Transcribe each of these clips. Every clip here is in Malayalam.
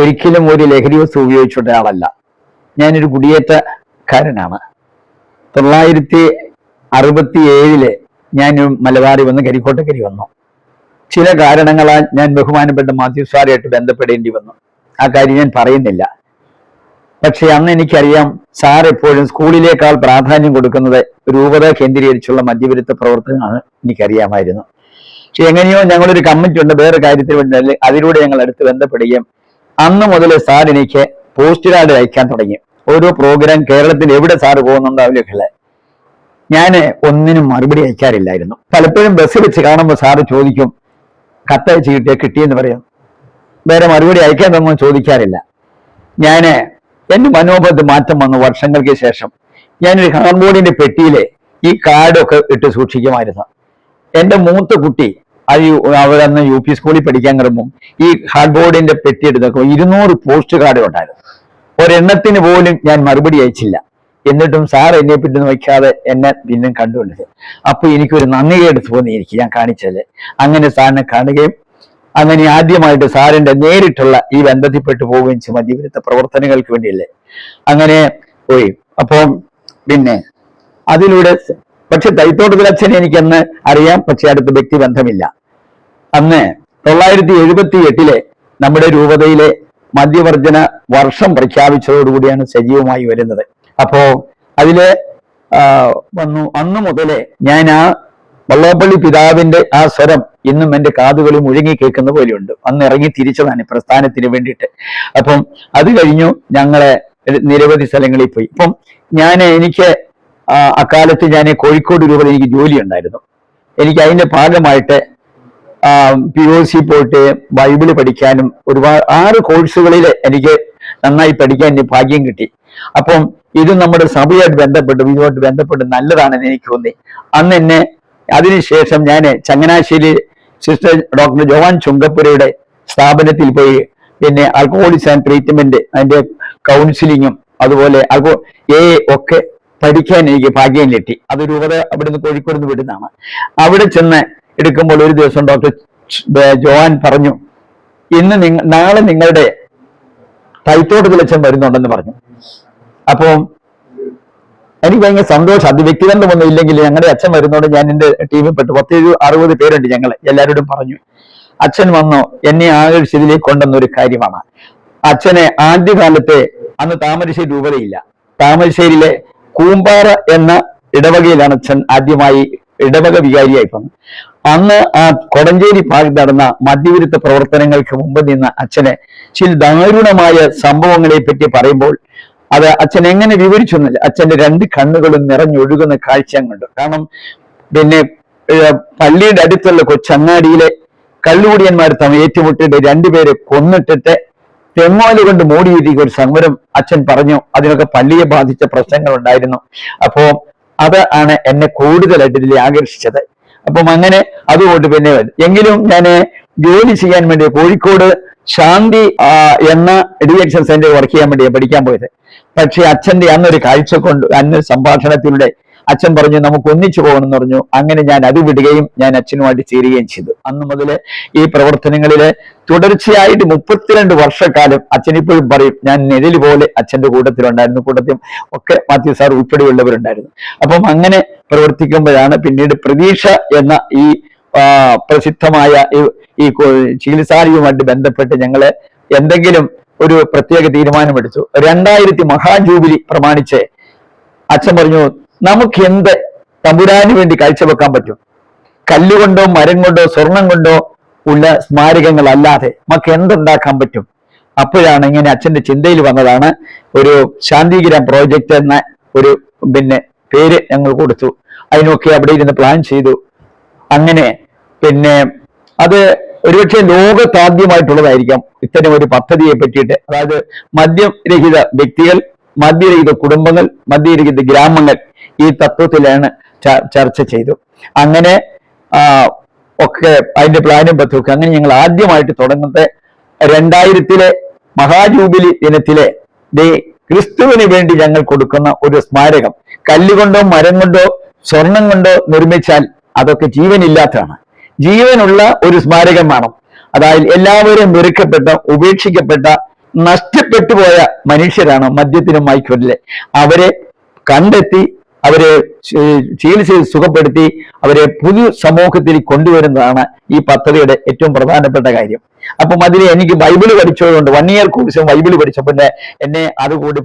ഒരിക്കലും ഒരു ലഹരി വസ്തു ഉപയോഗിച്ചിട്ട ആളല്ല ഞാനൊരു കുടിയേറ്റക്കാരനാണ്. തൊള്ളായിരത്തി അറുപത്തി ഏഴിൽ ഞാൻ മലബാറി വന്ന് കരിക്കോട്ടക്കരി വന്നു. ചില കാരണങ്ങളാൽ ഞാൻ ബഹുമാനപ്പെട്ട മാത്യു ബന്ധപ്പെടേണ്ടി വന്നു. ആ കാര്യം ഞാൻ പറയുന്നില്ല. പക്ഷെ അന്ന് എനിക്കറിയാം സാർ എപ്പോഴും സ്കൂളിലേക്കാൾ പ്രാധാന്യം കൊടുക്കുന്നത് രൂപത കേന്ദ്രീകരിച്ചുള്ള മദ്യവിരുദ്ധ പ്രവർത്തനമാണ് എനിക്കറിയാമായിരുന്നു. പക്ഷെ എങ്ങനെയോ ഞങ്ങളൊരു കമ്മിറ്റി ഉണ്ട് വേറെ കാര്യത്തിന് വേണ്ടി അതിലൂടെ ഞങ്ങൾ അടുത്ത് ബന്ധപ്പെടുകയും അന്ന് മുതൽ സാർ എനിക്ക് പോസ്റ്റ് കാർഡ് അയക്കാൻ തുടങ്ങി. ഓരോ പ്രോഗ്രാം കേരളത്തിൽ എവിടെ സാർ പോകുന്നുണ്ടോ കളെ ഞാൻ ഒന്നിനും മറുപടി അയക്കാറില്ലായിരുന്നു. പലപ്പോഴും ബസ് വെച്ച് കാണുമ്പോൾ സാറ് ചോദിക്കും കത്തയച്ച് കിട്ടിയ? കിട്ടിയെന്ന് പറയും? വേറെ മറുപടി അയക്കാൻ തന്നെ ചോദിക്കാറില്ല. ഞാൻ എന്റെ മനോബന്ധ മാറ്റം വന്നു വർഷങ്ങൾക്ക് ശേഷം. ഞാനൊരു ഹാർബോർഡിന്റെ പെട്ടിയിലെ ഈ കാർഡൊക്കെ ഇട്ട് സൂക്ഷിക്കുമായിരുന്നു. എന്റെ മൂത്ത കുട്ടി അത് അവരന്ന് യു പി സ്കൂളിൽ പഠിക്കാൻ കിടക്കും ഈ ഹാർഡ് ബോർഡിന്റെ പെട്ടി എടുത്ത് നോക്കുമ്പോൾ ഇരുന്നൂറ് പോസ്റ്റ് കാർഡ് ഉണ്ടായിരുന്നു. ഒരെണ്ണത്തിന് പോലും ഞാൻ മറുപടി അയച്ചില്ല. എന്നിട്ടും സാർ എന്നെ പറ്റി വയ്ക്കാതെ എന്നെ പിന്നും കണ്ടുകൊണ്ടത് അപ്പൊ എനിക്കൊരു നന്ദികേട് തോന്നി എനിക്ക് ഞാൻ കാണിച്ചത്. അങ്ങനെ സാറിനെ കാണുകയും അങ്ങനെ ആദ്യമായിട്ട് സാറിന്റെ നേരിട്ടുള്ള ഈ ബന്ധത്തിൽപ്പെട്ടു പോവുകയും ചെയ്യും ജീവിതത്തെ പ്രവർത്തനങ്ങൾക്ക് വേണ്ടിയല്ലേ. അങ്ങനെ പോയി. അപ്പം പിന്നെ അതിലൂടെ പക്ഷെ തൈത്തോട്ടത്തിൽ അച്ഛനെ എനിക്കന്ന് അറിയാം. പക്ഷെ അടുത്ത വ്യക്തിബന്ധമില്ല അന്ന് തൊള്ളായിരത്തി എഴുപത്തി എട്ടിലെ നമ്മുടെ രൂപതയിലെ മദ്യവർജന വർഷം പ്രഖ്യാപിച്ചതോടുകൂടിയാണ് സജീവമായി വരുന്നത്. അപ്പോ അതിൽ വന്നു അന്നു മുതലേ ഞാൻ ആ വള്ളോപ്പള്ളി പിതാവിന്റെ ആ സ്വരം ഇന്നും എന്റെ കാതുകളിൽ മുഴങ്ങി കേൾക്കുന്ന പോലെയുണ്ട്. അന്ന് ഇറങ്ങി തിരിച്ചതാണ് പ്രസ്ഥാനത്തിന് വേണ്ടിയിട്ട്. അപ്പം അത് കഴിഞ്ഞു ഞങ്ങളെ നിരവധി സ്ഥലങ്ങളിൽ പോയി. ഇപ്പം ഞാൻ എനിക്ക് അക്കാലത്ത് ഞാൻ കോഴിക്കോട് രൂപയിൽ എനിക്ക് ജോലി ഉണ്ടായിരുന്നു. എനിക്ക് അതിന്റെ ഭാഗമായിട്ട് പി ഒ സി പോയിട്ട് ബൈബിൾ പഠിക്കാനും ഒരുപാട് ആറ് കോഴ്സുകളിൽ എനിക്ക് നന്നായി പഠിക്കാൻ ഭാഗ്യം കിട്ടി. അപ്പം ഇത് നമ്മുടെ സഭയായിട്ട് ബന്ധപ്പെട്ട് ഇതുമായിട്ട് ബന്ധപ്പെട്ട് നല്ലതാണെന്ന് എനിക്ക് തോന്നി. അന്ന് എന്നെ അതിനുശേഷം ഞാൻ ചങ്ങനാശ്ശേരി സിസ്റ്റർ ഡോക്ടർ ജോവാൻ ചുങ്കപ്പുരയുടെ സ്ഥാപനത്തിൽ പോയി പിന്നെ ആൻഡ് ട്രീറ്റ്മെന്റ് അതിന്റെ കൗൺസിലിങ്ങും അതുപോലെ ആൽക്കോ എ ഒക്കെ പഠിക്കാൻ എനിക്ക് ഭാഗ്യം കിട്ടി. അത് രൂപത അവിടുന്ന് കോഴിക്കോട് നിന്ന് വിടുന്നതാണ്. അവിടെ ചെന്ന് എടുക്കുമ്പോൾ ഒരു ദിവസം ഡോക്ടർ ജോവാൻ പറഞ്ഞു ഇന്ന് നിങ്ങ നാളെ നിങ്ങളുടെ തൈത്തോട് വിളിച്ചൻ വരുന്നുണ്ടെന്ന് പറഞ്ഞു. അപ്പം എനിക്ക് ഭയങ്കര സന്തോഷം. അത് വ്യക്തിബന്ധമൊന്നും ഇല്ലെങ്കിൽ ഞങ്ങളുടെ അച്ഛൻ വരുന്നോണ്ട് ഞാൻ എന്റെ ടീമിൽ പെട്ടു. പത്തേഴ് അറുപത് പേരുണ്ട് ഞങ്ങൾ എല്ലാവരോടും പറഞ്ഞു. അച്ഛൻ വന്നോ എന്നെ ആകർഷിതിലേക്ക് കൊണ്ടെന്നൊരു കാര്യമാണ്. അച്ഛനെ ആദ്യകാലത്തെ അന്ന് താമരശ്ശേരി രൂപതയില്ല താമരശ്ശേരിയിലെ കൂമ്പാറ എന്ന ഇടവകയിലാണ് അച്ഛൻ ആദ്യമായി ഇടവക വികാരിയായി വന്നത്. അന്ന് ആ കൊടഞ്ചേരി ഭാഗത്ത് നടന്ന മദ്യവിരുദ്ധ പ്രവർത്തനങ്ങൾക്ക് മുമ്പ് നിന്ന അച്ഛനെ ചില ദാരുണമായ സംഭവങ്ങളെ പറ്റി പറയുമ്പോൾ അത് അച്ഛൻ എങ്ങനെ വിവരിച്ചൊന്നില്ല അച്ഛന്റെ രണ്ട് കണ്ണുകളും നിറഞ്ഞൊഴുകുന്ന കാഴ്ച കണ്ടു കാരണം പിന്നെ പള്ളിയുടെ അടുത്തുള്ള കൊച്ചങ്ങാടിയിലെ കള്ളുകുടിയന്മാർ തമ്മിൽ ഏറ്റുമുട്ടിയിട്ട് രണ്ടുപേരെ കൊന്നിട്ടിട്ട് തെങ്ങോല കൊണ്ട് മൂടിയിരിക്കുന്ന ഒരു സമരം അച്ഛൻ പറഞ്ഞു. അതിനൊക്കെ പള്ളിയെ ബാധിച്ച പ്രശ്നങ്ങൾ ഉണ്ടായിരുന്നു അപ്പോ അത് ആണ് എന്നെ കൂടുതലായിട്ട് ഇതിൽ ആകർഷിച്ചത്. അപ്പം അങ്ങനെ അതുകൊണ്ട് പിന്നെ എങ്കിലും ഞാൻ ജോലി ചെയ്യാൻ വേണ്ടി കോഴിക്കോട് ശാന്തി എന്ന എഡ്യൂക്കേഷൻ സെന്റർ വർക്ക് ചെയ്യാൻ വേണ്ടി പഠിക്കാൻ പോയത്. പക്ഷെ അച്ഛന്റെ അന്നൊരു കാഴ്ച കൊണ്ട് അന്ന് സംഭാഷണത്തിലൂടെ അച്ഛൻ പറഞ്ഞു നമുക്ക് ഒന്നിച്ചു പോകണം എന്ന് പറഞ്ഞു. അങ്ങനെ ഞാൻ അത് വിടുകയും ഞാൻ അച്ഛനുമായിട്ട് ചേരുകയും ചെയ്തു. അന്ന് മുതൽ ഈ പ്രവർത്തനങ്ങളിൽ തുടർച്ചയായിട്ട് മുപ്പത്തിരണ്ട് വർഷക്കാലം അച്ഛൻ ഇപ്പോഴും പറയും ഞാൻ നിഴൽ പോലെ അച്ഛന്റെ കൂട്ടത്തിലുണ്ടായിരുന്നു. കൂട്ടത്തിൽ ഒക്കെ മാത്യു സാർ ഉൾപ്പെടെയുള്ളവരുണ്ടായിരുന്നു. അപ്പം അങ്ങനെ പ്രവർത്തിക്കുമ്പോഴാണ് പിന്നീട് പ്രതീക്ഷ എന്ന ഈ പ്രസിദ്ധമായ ഈ- ചികിത്സാലയവുമായിട്ട് ബന്ധപ്പെട്ട് ഞങ്ങൾ എന്തെങ്കിലും ഒരു പ്രത്യേക തീരുമാനമെടുത്തു. രണ്ടായിരത്തി മഹാജൂബിലി പ്രമാണിച്ച് അച്ഛൻ പറഞ്ഞു നമുക്ക് എന്ത് തമ്പുരാന് വേണ്ടി കാഴ്ചവെക്കാൻ പറ്റും? കല്ലുകൊണ്ടോ മരം കൊണ്ടോ സ്വർണം കൊണ്ടോ ഉള്ള സ്മാരകങ്ങളല്ലാതെ നമുക്ക് എന്തുണ്ടാക്കാൻ പറ്റും? അപ്പോഴാണ് ഇങ്ങനെ അച്ഛന്റെ ചിന്തയിൽ വന്നതാണ്. ഒരു ശാന്തിഗ്രാം പ്രോജക്റ്റ് എന്ന ഒരു പിന്നെ പേര് ഞങ്ങൾ കൊടുത്തു. അതിനൊക്കെ അവിടെ ഇരുന്ന് പ്ലാൻ ചെയ്തു. അങ്ങനെ പിന്നെ അത് ഒരുപക്ഷെ ലോകത്താദ്യമായിട്ടുള്ളതായിരിക്കാം. ഇത്തരം ഒരു പദ്ധതിയെ പറ്റിയിട്ട്. അതായത് മദ്യരഹിത വ്യക്തികൾ മദ്യരഹിത കുടുംബങ്ങൾ മദ്യരഹിത ഗ്രാമങ്ങൾ ഈ തത്വത്തിലാണ് ചർച്ച ചെയ്തു. അങ്ങനെ ഒക്കെ അതിന്റെ പ്ലാനും പത്തുമൊക്കെ അങ്ങനെ ഞങ്ങൾ ആദ്യമായിട്ട് തുടങ്ങുന്നത് രണ്ടായിരത്തിലെ മഹാജൂബിലി ദിനത്തിലെ ദേ ക്രിസ്തുവിന് വേണ്ടി ഞങ്ങൾ കൊടുക്കുന്ന ഒരു സ്മാരകം. കല്ലുകൊണ്ടോ മരം കൊണ്ടോ സ്വർണം കൊണ്ടോ നിർമ്മിച്ചാൽ അതൊക്കെ ജീവനില്ലാത്തതാണ്. ജീവനുള്ള ഒരു സ്മാരകം വേണം. അതായത് എല്ലാവരും വെറുക്കപ്പെട്ട ഉപേക്ഷിക്കപ്പെട്ട നഷ്ടപ്പെട്ടു പോയ മനുഷ്യരാണ് മദ്യത്തിനും മയക്കുമരുന്നിലെ. അവരെ കണ്ടെത്തി അവരെ ചികിത്സയിൽ സുഖപ്പെടുത്തി അവരെ പുതു സമൂഹത്തിൽ കൊണ്ടുവരുന്നതാണ് ഈ പദ്ധതിയുടെ ഏറ്റവും പ്രധാനപ്പെട്ട കാര്യം. അപ്പം അതിൽ എനിക്ക് ബൈബിൾ പഠിച്ചതുകൊണ്ട് വൺ ഇയർ കോഴ്സ് ബൈബിൾ പഠിച്ചപ്പോൾ എന്നെ അതുകൂടി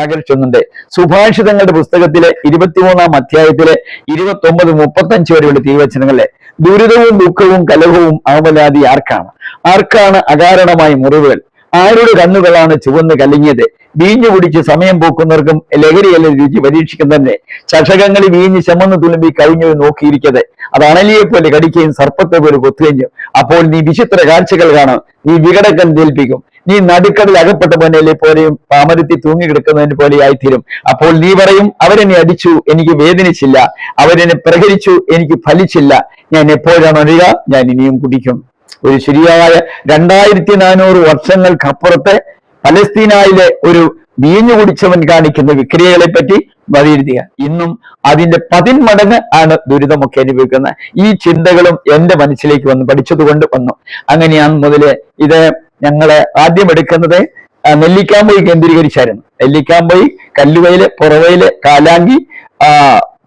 ആകർഷിക്കുന്നുണ്ട്. സുഭാഷിതങ്ങളുടെ പുസ്തകത്തിലെ ഇരുപത്തിമൂന്നാം അധ്യായത്തിലെ ഇരുപത്തി ഒമ്പത് മുപ്പത്തഞ്ച് വരെയുള്ള തിരുവചനങ്ങളിലെ ദുരിതവും ദുഃഖവും കലഹവും ആവലാതി ആർക്കാണ്? ആർക്കാണ് അകാരണമായ മുറിവുകൾ? ആരുടെ കണ്ണുകളാണ് ചുവന്ന് കലങ്ങിയത്? വീഞ്ഞു കുടിച്ച് സമയം പോക്കുന്നവർക്കും ലഹരിയല്ല രുചി പരീക്ഷിക്കുന്നതന്നെ ചഷകങ്ങളിൽ വീഞ്ഞ് ചമന്ന് തുളുമ്പി കഴിഞ്ഞു നോക്കിയിരിക്കത് അത് അണലിയെ പോലെ കടിക്കുകയും സർപ്പത്തെ പോലെ കൊത്തുകയും അപ്പോൾ നീ വിചിത്ര കാഴ്ചകൾ കാണും. നീ വികടക്കൻ തേൽപ്പിക്കും. നീ നടുക്കടൽ അകപ്പെട്ട പോലെ പോലെയും പാമരത്തി തൂങ്ങിക്കിടക്കുന്നതിന് പോലെ ആയിത്തീരും അപ്പോൾ നീ പറയും അവരെന്നെ അടിച്ചു എനിക്ക് വേദനിച്ചില്ല. അവരെന്നെ പ്രഹരിച്ചു എനിക്ക് ഫലിച്ചില്ല. ഞാൻ എപ്പോഴാണ് അറിയുക ഞാൻ ഇനിയും കുടിക്കും. ഒരു ശരിയായ രണ്ടായിരത്തി നാനൂറ് വർഷങ്ങൾക്കപ്പുറത്തെ പലസ്തീനായിലെ ഒരു വീഞ്ഞു കുടിച്ചവൻ കാണിക്കുന്ന വിക്രിയകളെ പറ്റി വഴിയിരുത്തുക ഇന്നും അതിന്റെ പതിന്മടങ്ങ് ആണ് ദുരിതമൊക്കെ അനുഭവിക്കുന്നത്. ഈ ചിന്തകളും എന്റെ മനസ്സിലേക്ക് വന്ന് പഠിച്ചതുകൊണ്ട് വന്നു. അങ്ങനെയാണ് മുതൽ ഇത് ഞങ്ങളെ ആദ്യം എടുക്കുന്നത്. ആ, നെല്ലിക്കാമ്പൊയി കേന്ദ്രീകരിച്ചായിരുന്നു. നെല്ലിക്കാമ്പൊയി കല്ലുവയിൽ പുറവയിൽ കാലാങ്കി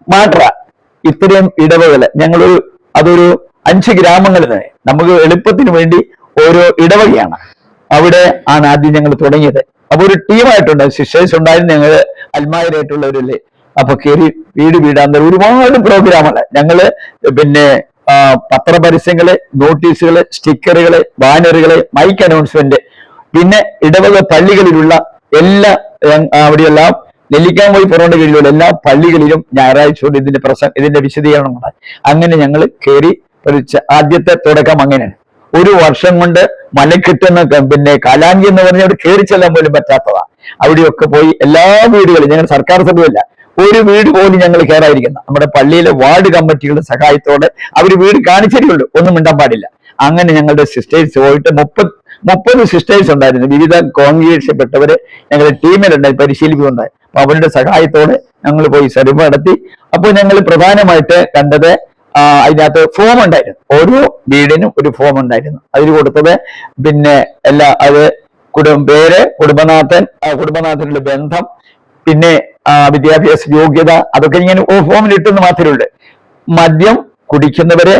മാട്ര ഇത്രയും ഇടവകൾ. ഞങ്ങളൊരു അതൊരു അഞ്ച് ഗ്രാമങ്ങളിൽ നമുക്ക് എളുപ്പത്തിന് വേണ്ടി ഓരോ ഇടവകയാണ്. അവിടെ ആണ് ആദ്യം ഞങ്ങൾ തുടങ്ങിയത്. അപ്പൊ ഒരു ടീമായിട്ടുണ്ട് സിസ്റ്റേഴ്സ് ഉണ്ടായിരുന്നു ഞങ്ങൾ അൽമായരായിട്ടുള്ളവരല്ലേ അപ്പൊ കയറി വീട് വീടാന്തരം ഒരുപാട് പ്രോഗ്രാമുകൾ ഞങ്ങൾ പിന്നെ പത്രപരസ്യങ്ങൾ നോട്ടീസുകൾ സ്റ്റിക്കറുകൾ ബാനറുകൾ മൈക്ക് അനൗൺസ്മെന്റ് പിന്നെ ഇടവക പള്ളികളിലുള്ള എല്ലാ അവിടെയെല്ലാം നെല്ലിക്കാൻ പോയി പുറോണ്ട് കീഴിലുള്ള എല്ലാ പള്ളികളിലും ഞായറാഴ്ച കൊണ്ട് ഇതിന്റെ പ്രസ ഇതിന്റെ വിശദീകരണമാണ് അങ്ങനെ ഞങ്ങൾ കയറി ഒരു ആദ്യത്തെ തുടക്കം അങ്ങനെയാണ്. ഒരു വർഷം കൊണ്ട് മലക്കിട്ടുന്ന പിന്നെ കലാഞ്ചി എന്ന് പറഞ്ഞ അവിടെ കയറി ചെല്ലാൻ പോലും പറ്റാത്തതാ അവിടെയൊക്കെ പോയി എല്ലാ വീടുകളും ഞങ്ങൾ സർക്കാർ സഭയല്ല ഒരു വീട് പോലും ഞങ്ങൾ കയറാതിരിക്കുന്ന നമ്മുടെ പള്ളിയിലെ വാർഡ് കമ്മിറ്റികളുടെ സഹായത്തോടെ അവർ വീട് കാണിച്ചിട്ടുള്ളൂ ഒന്നും മിണ്ടാൻ പാടില്ല. അങ്ങനെ ഞങ്ങളുടെ സിസ്റ്റേഴ്സ് പോയിട്ട് മുപ്പത് മുപ്പത് സിസ്റ്റേഴ്സ് ഉണ്ടായിരുന്നു. വിവിധ കോൺഗ്രിഗേഷൻപ്പെട്ടവര് ഞങ്ങളുടെ ടീമിലുണ്ടായി പരിശീലിപ്പിക്കുന്നുണ്ടായി. അപ്പൊ അവരുടെ സഹായത്തോടെ ഞങ്ങൾ പോയി സർവ് നടത്തി. അപ്പോൾ ഞങ്ങൾ പ്രധാനമായിട്ട് കണ്ടത് അതിനകത്ത് ഫോം ഉണ്ടായിരുന്നു. ഓരോ വീടിനും ഒരു ഫോം ഉണ്ടായിരുന്നു. അതിൽ കൊടുത്തത് പിന്നെ എല്ലാ അത് കുടുംബ പേര് കുടുംബനാഥൻ കുടുംബനാഥനുള്ള ബന്ധം പിന്നെ വിദ്യാഭ്യാസ യോഗ്യത അതൊക്കെ ഇങ്ങനെ ഓ ഫോമിൽ ഇട്ടെന്ന് മാത്രമേ ഉള്ളൂ. മദ്യം കുടിക്കുന്നവരെ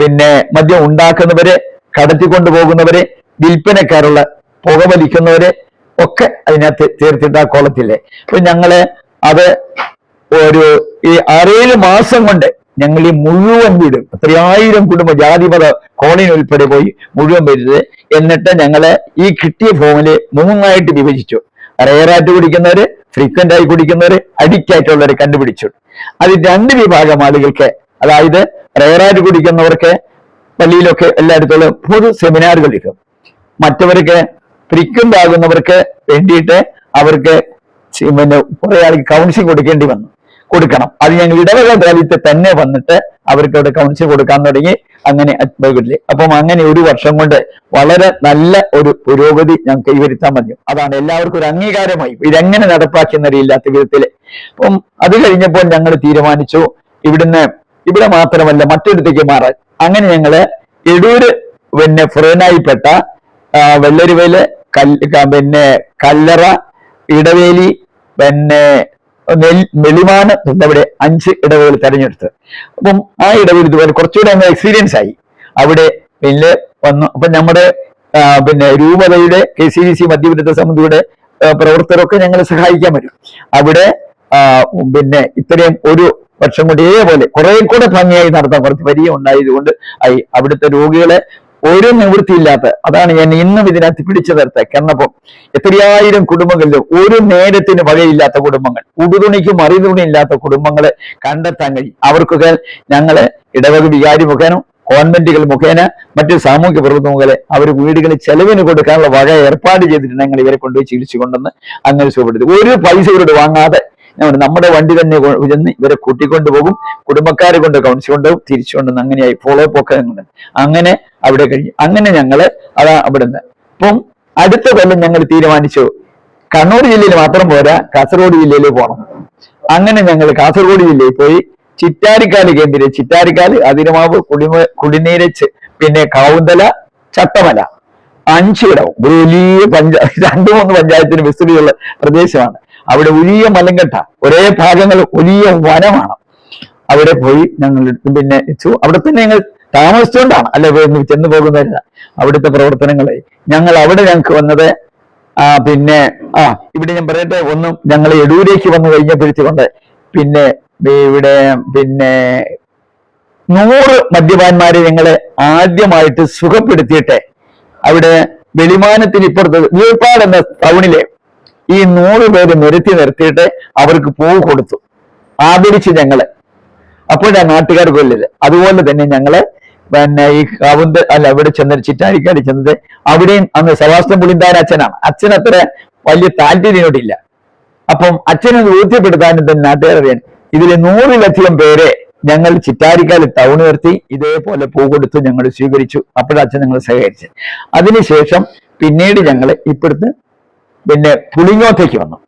പിന്നെ മദ്യം ഉണ്ടാക്കുന്നവരെ കടത്തിക്കൊണ്ടു പോകുന്നവരെ വിൽപ്പനക്കാരുള്ള പുകവലിക്കുന്നവരെ ഒക്കെ അതിനകത്ത് ചേർത്തിട്ട് ആ കോളത്തില്ലേ അപ്പൊ ഞങ്ങൾ അത് ഒരു ഈ ആറേഴ് മാസം കൊണ്ട് ഞങ്ങൾ ഈ മുഴുവൻ വീടും എത്രയായിരം കുടുംബ ജാതിപത കോളനി ഉൾപ്പെടെ പോയി മുഴുവൻ വരുത് എന്നിട്ട് ഞങ്ങളെ ഈ കിട്ടിയ ഫോമിൽ മൂന്നായിട്ട് വിഭജിച്ചു. റയറായിട്ട് കുടിക്കുന്നവര് ഫ്രീക്വന്റ് ആയി കുടിക്കുന്നവര് അഡിക്റ്റ് ആയിട്ടുള്ളവരെ കണ്ടുപിടിച്ചു. അത് രണ്ട് വിഭാഗം ആളുകൾക്ക് അതായത് റയറായിട്ട് കുടിക്കുന്നവർക്ക് പള്ളിയിലൊക്കെ എല്ലായിടത്തോളം പൊതു സെമിനാറുകൾ ഇരിക്കും മറ്റവർക്ക് ഫ്രീക്വന്റ് ആകുന്നവർക്ക് വേണ്ടിയിട്ട് അവർക്ക് പിന്നെ കുറെ ആൾക്ക് കൗൺസിലിംഗ് കൊടുക്കേണ്ടി വന്നു. കൊടുക്കണം. അത് ഞങ്ങൾ ഇടവക കാലത്ത് തന്നെ വന്നിട്ട് അവർക്ക് അവിടെ കൗൺസിൽ കൊടുക്കാൻ തുടങ്ങി. അങ്ങനെ അത്ഭുതത്തിൽ അപ്പം അങ്ങനെ ഒരു വർഷം കൊണ്ട് വളരെ നല്ല ഒരു പുരോഗതി ഞങ്ങൾക്ക് കൈവരുത്താൻ മതി അതാണ് എല്ലാവർക്കും ഒരു അംഗീകാരമായി. ഇതെങ്ങനെ നടപ്പാക്കിയെന്നറിയില്ലാത്ത വിധത്തിൽ അപ്പം അത് കഴിഞ്ഞപ്പോൾ ഞങ്ങൾ തീരുമാനിച്ചു ഇവിടുന്ന് ഇവിടെ മാത്രമല്ല മറ്റൊരിടത്തേക്ക് മാറാൻ. അങ്ങനെ ഞങ്ങൾ എടൂര് പിന്നെ ഫ്രേനായിപ്പെട്ട പെട്ട വെള്ളരിവേൽ കല്ല് പിന്നെ കല്ലറ ഇടവേലി പിന്നെ നെൽ അവിടെ അഞ്ച് ഇടവുകൾ തെരഞ്ഞെടുത്ത്. അപ്പം ആ ഇടവിൽ ഇതുപോലെ കുറച്ചുകൂടെ അങ്ങ് എക്സ്പീരിയൻസ് ആയി. അവിടെ പിന്നെ വന്നു. അപ്പൊ നമ്മുടെ പിന്നെ രൂപതയുടെ കെ സി ഡി സി മധ്യവിരുദ്ധ സമിതിയുടെ പ്രവർത്തകരൊക്കെ ഞങ്ങളെ സഹായിക്കാൻ വരും അവിടെ പിന്നെ ഇത്രയും ഒരു വർഷം കൊണ്ട് ഇതേപോലെ കുറെ കൂടെ ഭംഗിയായി നടത്താൻ കുറച്ച് പരിചയം ഉണ്ടായതുകൊണ്ട് അവിടുത്തെ രോഗികളെ ഒരു നിവൃത്തിയില്ലാത്ത അതാണ് ഞാൻ ഇന്നും ഇതിനകത്ത് പിടിച്ചു നിർത്ത കണ്ണപ്പം എത്രയായിരം കുടുംബങ്ങളിലും ഒരു നേരത്തിന് വകയില്ലാത്ത കുടുംബങ്ങൾ ഉടുതുണിക്ക് മറിതുണി ഇല്ലാത്ത കുടുംബങ്ങളെ കണ്ടെത്താൻ കഴിയും. അവർക്കൊക്കെ ഞങ്ങൾ ഇടവക വികാരി മുഖേന കോൺവെന്റുകൾ മുഖേന മറ്റ് സാമൂഹ്യ പ്രവർത്തന മുഖേന അവർ വീടുകളിൽ ചെലവിന് കൊടുക്കാനുള്ള വക ഏർപ്പാട് ചെയ്തിട്ട് ഞങ്ങൾ ഇവരെ കൊണ്ടുപോയി ചികിത്സിച്ചു കൊണ്ടെന്ന് അങ്ങനെ സുഖപ്പെടുത്തി ഒരു പൈസ ഇവരോട് വാങ്ങാതെ നമ്മുടെ വണ്ടി തന്നെ ഇരുന്ന് ഇവരെ കൂട്ടിക്കൊണ്ട് പോകും. കുടുംബക്കാരെ കൊണ്ട് കൗൺസിൽ കൊണ്ടുപോകും. തിരിച്ചു കൊണ്ടുവന്ന് അങ്ങനെയായി ഫോളോ അപ്പ് ഒക്കെ അങ്ങനെ അവിടെ കഴിഞ്ഞു അങ്ങനെ ഞങ്ങൾ അതാ അവിടുന്ന്. അപ്പം അടുത്ത കൊല്ലം ഞങ്ങൾ തീരുമാനിച്ചു. കണ്ണൂർ ജില്ലയിൽ മാത്രം പോരാ കാസർഗോഡ് ജില്ലയിൽ പോകണം അങ്ങനെ ഞങ്ങൾ കാസർഗോഡ് ജില്ലയിൽ പോയി. ചിറ്റാരിക്കാൽ കേന്ദ്രീയ ചിറ്റാരിക്കാൽ അതിരമാവ് കുടിമ കുടിനീരച്ച് പിന്നെ കാവുന്തല ചട്ടമല. അഞ്ചിടവും വലിയ പഞ്ചായത്ത് രണ്ടു മൂന്ന് പഞ്ചായത്തിന് വിസ്തൃതിയുള്ള പ്രദേശമാണ്. അവിടെ വലിയ മലങ്കട്ട ഒരേ ഭാഗങ്ങൾ വലിയ വനമാണ്. അവിടെ പോയി ഞങ്ങൾ പിന്നെ അവിടെ തന്നെ ഞങ്ങൾ താമസിച്ചുകൊണ്ടാണ് അല്ലെ ചെന്ന് പോകുന്നതല്ല. അവിടുത്തെ പ്രവർത്തനങ്ങളെ. ഞങ്ങൾ അവിടെ ഞങ്ങൾക്ക് വന്നത് ആ പിന്നെ ആ ഇവിടെ ഞാൻ പറയട്ടെ ഒന്നും ഞങ്ങൾ എടൂരേക്ക് വന്നു കഴിഞ്ഞപ്പോഴത്തേക്കൊണ്ട് പിന്നെ ഇവിടെ പിന്നെ നൂറ് മദ്യപാന്മാരെ ഞങ്ങളെ ആദ്യമായിട്ട് സുഖപ്പെടുത്തിയിട്ട് അവിടെ വെളിമാനത്തിന് ഇപ്പുറത്ത് വീർപ്പാട് എന്ന ടൗണിലെ ഈ നൂറ് പേര് നിരത്തി നിർത്തിയിട്ട് അവർക്ക് പൂ കൊടുത്തു. ആദരിച്ച് ഞങ്ങൾ. അപ്പോഴാ നാട്ടുകാർ കൊല്ലത് അതുപോലെ തന്നെ ഞങ്ങളെ പിന്നെ ഈ കാവുന്ത അല്ല അവിടെ ചെന്നത് ചിറ്റാരിക്കാട് ചെന്നത് അവിടെയും അന്ന് സെബാസ്റ്റ്യൻ പുളിന്താൻ അച്ഛനാണ്. അച്ഛൻ അത്ര വലിയ താല്പര്യനോടില്ല അപ്പം അച്ഛനെ ബോധ്യപ്പെടുത്താനും തന്നെ നാട്ടുകാർ അറിയാൻ. ഇതിലെ നൂറിലധികം പേരെ ഞങ്ങൾ ചിറ്റാരിക്കാൽ ടൗൺ നിർത്തി ഇതേപോലെ പൂ കൊടുത്ത് ഞങ്ങൾ സ്വീകരിച്ചു. അപ്പോഴച്ഛൻ ഞങ്ങൾ സഹകരിച്ചു അതിനുശേഷം പിന്നീട് ഞങ്ങൾ ഇപ്പോഴത്തെ പിന്നെ പുളിങ്ങോട്ടേക്ക് വന്നു.